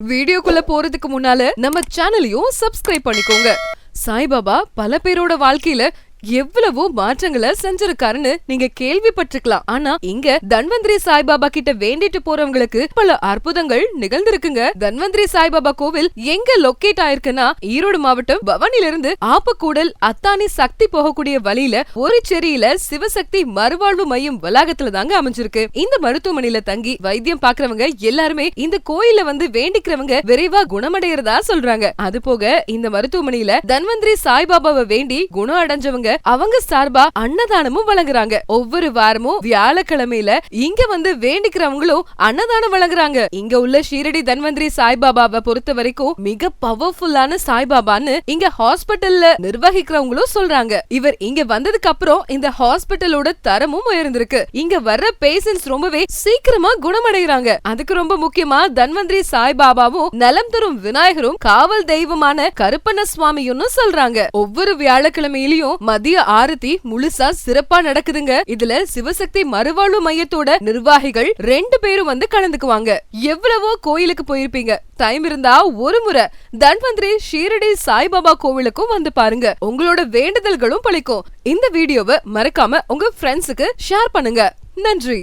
வீடியோக்குள்ள போறதுக்கு முன்னால நம்ம சேனலையும் சப்ஸ்கிரைப் பண்ணிக்கோங்க. சாய்பாபா பல பேரோட வாழ்க்கையில எவ்வளவோ மாற்றங்களை செஞ்சிருக்காருன்னு நீங்க கேள்விப்பட்டிருக்கலாம். ஆனா இங்க தன்வந்திரி சாய்பாபா கிட்ட வேண்டிட்டு போறவங்களுக்கு பல அற்புதங்கள் நிகழ்ந்திருக்குங்க. தன்வந்திரி சாய்பாபா கோவில் எங்க லொக்கேட் ஆயிருக்குன்னா ஈரோடு மாவட்டம் பவனில இருந்து ஆப்பக்கூடல் அத்தானி சக்தி போகக்கூடிய வழியில ஒரு செரியில சிவசக்தி மறுவாழ்வு மையம் வளாகத்துல தாங்க அமைஞ்சிருக்கு. இந்த மருத்துவமனையில தங்கி வைத்தியம் பாக்குறவங்க எல்லாருமே இந்த கோயில்ல வந்து வேண்டிக்கிறவங்க விரைவா குணமடைகிறதா சொல்றாங்க. அது போக இந்த மருத்துவமனையில தன்வந்திரி சாய்பாபாவை வேண்டி குணம் அடைஞ்சவங்க அவங்க சார்பா அன்னதானமும் வழங்குறாங்க. ஒவ்வொரு வாரமும் வியாழக்கிழமையில இங்க வந்து வேண்டிக்கிறவங்களும் அன்னதானம் வழங்குறாங்க. இங்க உள்ள ஷீரடி தன்வந்திரி சாய்பாபாவை பொறுத்த வரைக்கும் மிக பவர்ஃபுல்லான சாய்பாபான்னு இங்க ஹாஸ்பிட்டல்ல நிர்வகிக்கிறவங்களும் சொல்றாங்க. இவர் இங்க வந்ததுக்கு அப்புறம் இந்த ஹாஸ்பிட்டலோட தரமும் உயர்ந்திருக்கு. இங்க வர்ற பேஷண்ட்ஸ் ரொம்பவே சீக்கிரமா குணமடைகிறாங்க. அதுக்கு ரொம்ப முக்கியமா தன்வந்திரி சாய்பாபாவும் நலம் தரும் விநாயகரும் காவல் தெய்வமான கருப்பண்ண சுவாமியும் சொல்றாங்க. ஒவ்வொரு வியாழக்கிழமையிலயும் மதிய ஆரத்தி முழுசா சிறப்பா நடக்குதுங்க. இதுல சிவசக்தி மறுவாழ்வு மையத்தோட நிர்வாகிகள் ரெண்டு பேரும் வந்து கலந்துக்குவாங்க. எவ்வளவோ கோயிலுக்கு போயிருப்பீங்க. டைம் இருந்தா ஒரு முறை தன்வந்திரி ஷீரடி சாய்பாபா கோவிலுக்கும் வந்து பாருங்க. உங்களோட வேண்டுதல்களும் பழிக்கும் இந்த வீடியோவை மறக்காம உங்க ஃப்ரெண்ட்ஸுக்கு ஷேர் பண்ணுங்க. நன்றி.